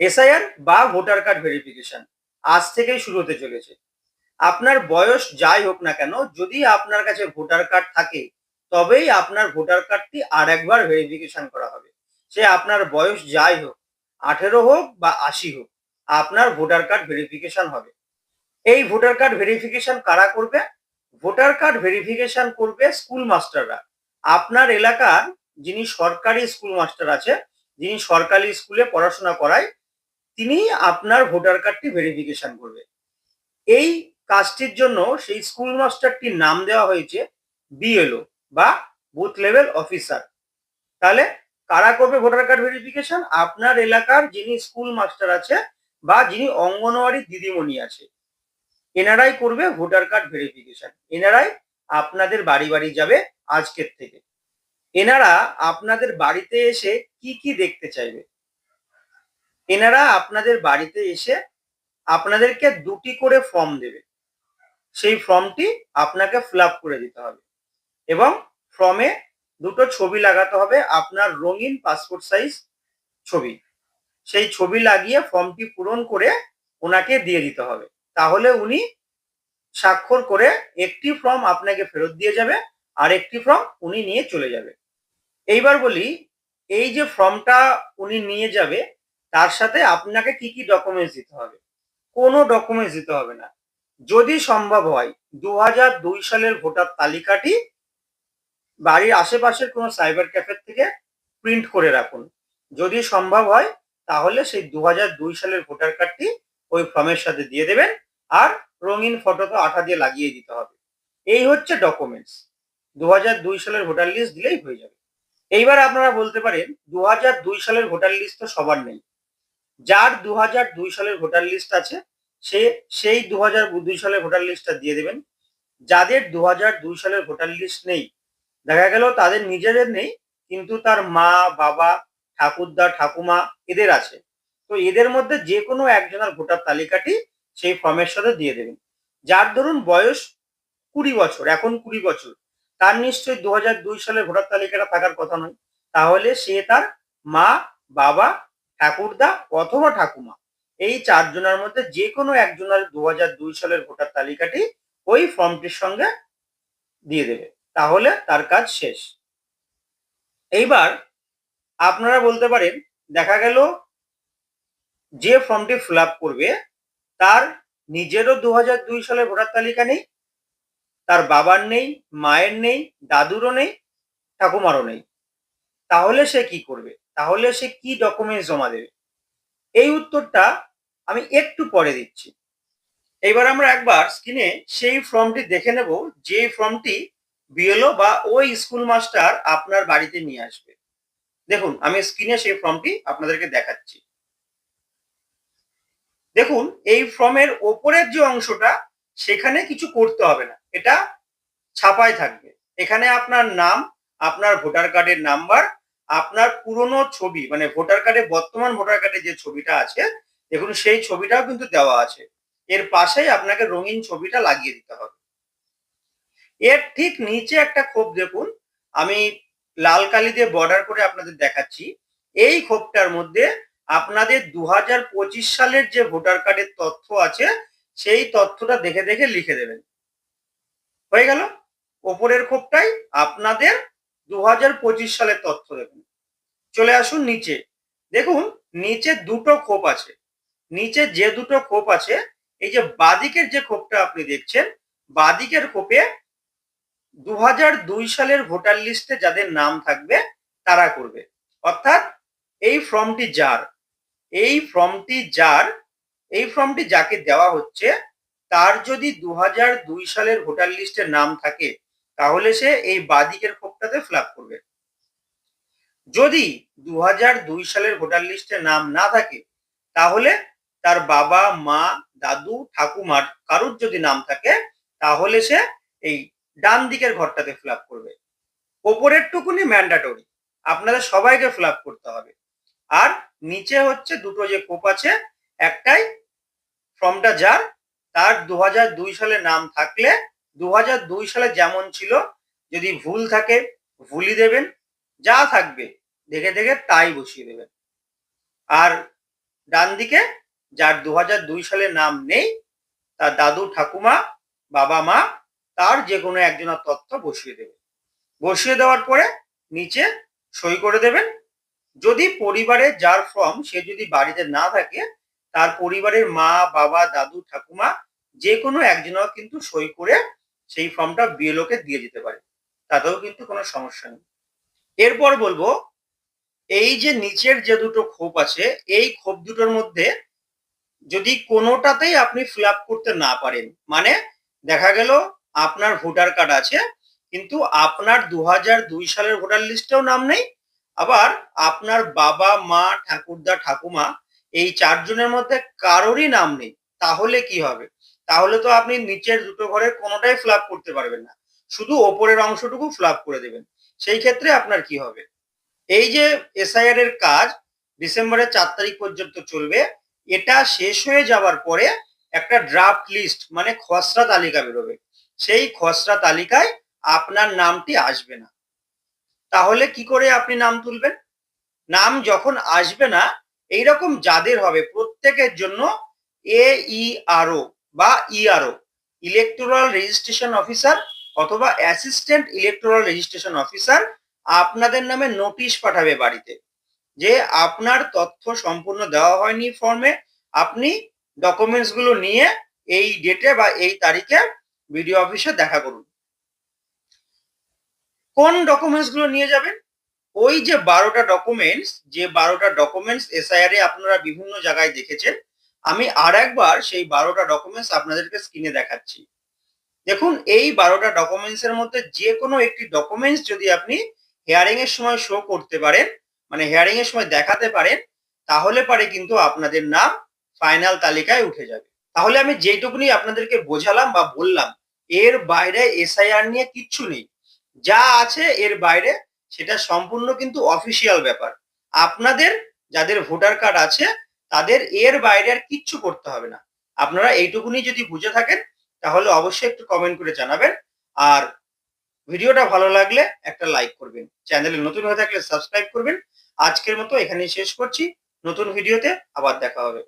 SIR বা voter card verification আজ থেকেই শুরু হতে চলেছে। আপনার বয়স যাই হোক না কেন, যদি আপনার কাছে ভোটার কার্ড থাকে, তবেই আপনার ভোটার কার্ডটি আর একবার ভেরিফিকেশন করা হবে। সে আপনার বয়স যাই হোক, আঠেরো হোক বা আশি হোক, আপনার ভোটার কার্ড ভেরিফিকেশন হবে। এই ভোটার কার্ড ভেরিফিকেশন কারা করবে? ভোটার কার্ড ভেরিফিকেশন করবে স্কুল মাস্টাররা। আপনার এলাকার যিনি সরকারি স্কুল মাস্টার আছে, যিনি সরকারি স্কুলে পড়াশোনা করায় তিনি আপনার ভোটার কার্ডটি ভেরিফিকেশন করবে। এই কাজটির জন্য সেই স্কুল মাস্টারটির নাম দেওয়া হয়েছে বিএলও বা বুথ লেভেল অফিসার তাহলে কারা করবে ভোটার কার্ড ভেরিফিকেশন আপনার এলাকার যিনি স্কুল মাস্টার আছে বা যিনি অঙ্গনওয়াড়ি দিদিমণি আছে, এনারাই করবে ভোটার কার্ড ভেরিফিকেশন এনারাই আপনাদের বাড়ি বাড়ি যাবে আজকের থেকে। এনারা আপনাদের বাড়িতে এসে কি কি দেখতে চাইবে? এনারা আপনাদের বাড়িতে এসে আপনাদেরকে দুটি করে ফর্ম দেবে। সেই ফর্মটি আপনাকে ফিল করে দিতে হবে এবং ফর্মে দুটো ছবি লাগাতে হবে, আপনার রঙিন পাসপোর্ট সাইজ ছবি। সেই ছবি লাগিয়ে ফর্মটি পূরণ করে ওনাকে দিয়ে দিতে হবে। তাহলে উনি স্বাক্ষর করে একটি ফর্ম আপনাকে ফেরত দিয়ে যাবে আর একটি ফর্ম উনি নিয়ে চলে যাবে। এইবার বলি, এই যে ফর্মটা উনি নিয়ে যাবে তার সাথে আপনাকে কি কি ডকুমেন্টস দিতে হবে? কোনো ডকুমেন্টস দিতে হবে না। যদি সম্ভব হয় দু দুই সালের ভোটার তালিকাটি বাড়ির আশেপাশের কোনো সাইবার ক্যাফের থেকে প্রিন্ট করে রাখুন। যদি সম্ভব হয়, তাহলে সেই দু দুই সালের ভোটার কার্ডটি ওই ফর্মের সাথে দিয়ে দেবেন আর রঙিন ফটো তো আঠা দিয়ে লাগিয়ে দিতে হবে। এই হচ্ছে ডকুমেন্টস দু দুই সালের ভোটার লিস্ট দিলেই হয়ে যাবে। এইবার আপনারা বলতে পারেন দু সালের ভোটার লিস্ট তো সবার নেই। যার দু দুই সালের ভোটার লিস্ট আছে, সে সেই দু দুই সালের ভোটার লিস্টটা দিয়ে দেবেন। যাদের দু দুই সালের ভোটার লিস্ট নেই, দেখা গেল তাদের নিজেদের নেই, কিন্তু তার মা, বাবা, ঠাকুরদা, ঠাকুমা এদের আছে। তো এদের মধ্যে যে কোনো একজনের ভোটার তালিকাটি সেই ফর্মের সাথে দিয়ে দেবেন। যার ধরুন বয়স কুড়ি বছর, এখন কুড়ি বছর, তার নিশ্চয়ই দু দুই সালের ভোটার তালিকাটা থাকার কথা নয়। তাহলে সে তার মা, বাবা ঠাকুরদা অথবা ঠাকুমা। এই চারজনের মধ্যে যে কোনো একজনের দু দুই সালের ভোটার তালিকাটি ওই ফর্মটির সঙ্গে দিয়ে দেবে। তাহলে তার কাজ শেষ। এইবার আপনারা বলতে পারেন, দেখা গেল যে ফর্মটি ফিল করবে, তার নিজেরও দু দুই সালের ভোটার তালিকা নেই, তার বাবার নেই, মায়ের নেই, দাদুরও নেই, ঠাকুমারও নেই। তাহলে সে কি করবে? তাহলে সে কি ডকুমেন্টস জমা দেবে? এই উত্তরটা আমি একটু পরে দিচ্ছি। এবার আমরা একবার স্ক্রিনে সেই ফর্মটি দেখে নেব যে ফর্মটি বিএলও বা ওই স্কুল মাস্টার আপনার বাড়িতে নিয়ে আসবে। দেখুন, আমি স্ক্রিনে সেই ফর্মটি আপনাদেরকে দেখাচ্ছি। দেখুন, এই ফর্মের ওপরের যে অংশটা, সেখানে কিছু করতে হবে না। এটা ছাপায় থাকবে। এখানে আপনার নাম, আপনার ভোটার কার্ডের নাম্বার আপনার পুরনো ছবি মানে ভোটার কার্ডে বর্তমান ভোটার কার্ডে যে ছবিটা আছে, দেখুন সেই ছবিটাও কিন্তু দেওয়া আছে। এর পাশেই আপনাকে রঙিন ছবিটা লাগিয়ে দিতে হবে। এর ঠিক নিচে একটা খোপ দেখুন, আমি লাল কালি দিয়ে বর্ডার করে আপনাদের দেখাচ্ছি। এই খোপটার মধ্যে আপনাদের দু হাজার পঁচিশ সালের যে ভোটার কার্ডের তথ্য আছে, সেই তথ্যটা দেখে দেখে লিখে দেবেন। হয়ে গেল? ওপরের খোপটাই আপনাদের দু হাজার পঁচিশ সালের তথ্য দেখুন। চলে আসুন নিচে। দেখুন, নিচে দুটো খোপ আছে। নিচে যে দুটো খোপ আছে, এই যে বাদিকের যে খোপটা আপনি দেখছেন, বাদিকের খোপে দু সালের ভোটার লিস্টে যাদের নাম থাকবে, তারা করবে। অর্থাৎ এই ফর্মটি যার, এই ফর্মটি যার, এই ফর্মটি যাকে দেওয়া হচ্ছে, তার যদি দু সালের ভোটার লিস্টে নাম থাকে তাহলে সে এই বাদিকের খোপটাতে ফিল করবে। যদি দু সালের ভোটার লিস্টে নাম না থাকে, তাহলে তার বাবা, মা, দাদু, ঠাকুমার কারুর যদি নাম থাকে, তাহলে সে এই ডান দিকের ঘরটাতে ফিল করবে। ওপরের টুকুনি ম্যান্ডাটরি আপনাদের সবাইকে ফিল করতে হবে। আর নিচে হচ্ছে দুটো যে কোপ আছে, একটাই ফর্মটা যার, তার দু সালে নাম থাকলে দু সালে যেমন ছিল, যদি ভুল থাকে ভুলই দেবেন, যা থাকবে দেখে দেখে তাই বসিয়ে দেবেন। আর ডান দিকে যার দু সালে নাম নেই, তার দাদু, ঠাকুমা, বাবা, মা, তার যে কোনো একজনের তথ্য বসিয়ে দেবে বসিয়ে দেওয়ার পরে নিচে সই করে দেবেন। যদি পরিবারে যার ফর্ম সে যদি বাড়িতে না থাকে, তার পরিবারের মা, বাবা, দাদু, ঠাকুমা যে কোনো একজনের কিন্তু সই করে সেই ফর্মটা বিএলওকে দিয়ে দিতে পারে। তাতেও কিন্তু কোনো সমস্যা নেই। এরপর বলব, এই যে নিচের যে দুটো খোপ আছে, এই খোপ দুটোর মধ্যে যদি কোনোটাতেই আপনি ফিল করতে না পারেন মানে দেখা গেল আপনার ভোটার কার্ড আছে, কিন্তু আপনার দু সালের ভোটার লিস্টেও নাম নেই, আবার আপনার বাবা, মা, ঠাকুরদা, ঠাকুমা, এই চারজনের মধ্যে কারোরই নাম নেই, তাহলে কি হবে? তাহলে তো আপনি নিচের দুটো ঘরের কোনোটাই ফিল আপ করতে পারবেন না। শুধু ওপরের অংশটুকু ফিল আপ করে দেবেন। সেই ক্ষেত্রে আপনার কি হবে? এই যে এসআইআর এর কাজ ডিসেম্বরের চার তারিখ পর্যন্ত চলবে, এটা শেষ হয়ে যাওয়ার পরে একটা ড্রাফট লিস্ট মানে খসড়া তালিকা বেরোবে। সেই খসড়া তালিকায় আপনার নামটি আসবে না। তাহলে কি করে আপনি নাম তুলবেন? নাম যখন আসবে না, এইরকম যাদের হবে, প্রত্যেকের জন্য এ ইআরও বা ইআরও ইলেকটোরাল রেজিস্ট্রেশন অফিসার অথবা অ্যাসিস্ট্যান্ট ইলেকটোরাল রেজিস্ট্রেশন অফিসার আপনাদের নামে নোটিশ পাঠাবে বাড়িতে যে আপনার তথ্য সম্পূর্ণ দেওয়া হয়নি ফর্মে আপনি ডকুমেন্টসগুলো নিয়ে এই ডেটে বা এই তারিখে বিডিও অফিসে দেখা করুন। কোন ডকুমেন্টসগুলো নিয়ে যাবেন? ওই যে বারোটা ডকুমেন্টস যে বারোটা ডকুমেন্টস এসআইআর এ আপনারা বিভিন্ন জায়গায় দেখেছেন আমি আর একবার সেই বারোটা ডকুমেন্টস আপনাদেরকে স্ক্রিনে দেখাচ্ছি। দেখুন, এই বারোটা ডকুমেন্টস এর মধ্যে যে কোনো একটি ডকুমেন্টস যদি আপনি হেয়ারিং এর সময় শো করতে পারেন মানে হেয়ারিং এর সময় দেখাতে পারেন, তাহলে পারে কিন্তু আপনাদের নাম ফাইনাল তালিকায় উঠে যাবে। তাহলে আমি যেটুকুনি আপনাদেরকে বোঝালাম বা বললাম, এর বাইরে এসআইআর নিয়ে কিচ্ছু নেই। যা আছে এর বাইরে, সেটা সম্পূর্ণ কিন্তু অফিসিয়াল ব্যাপার। আপনাদের, যাদের ভোটার কার্ড আছে তাদের এর বাইরে আর কিচ্ছু করতে হবে না। আপনারা এইটুকুনি যদি বুঝে থাকেন, তাহলে অবশ্যই একটু কমেন্ট করে জানাবেন। আর ভিডিওটা ভালো লাগলে একটা লাইক করবেন। চ্যানেলে নতুন হয়ে থাকলে সাবস্ক্রাইব করবেন। আজকের মতো এখানেই শেষ করছি। নতুন ভিডিওতে আবার দেখা হবে।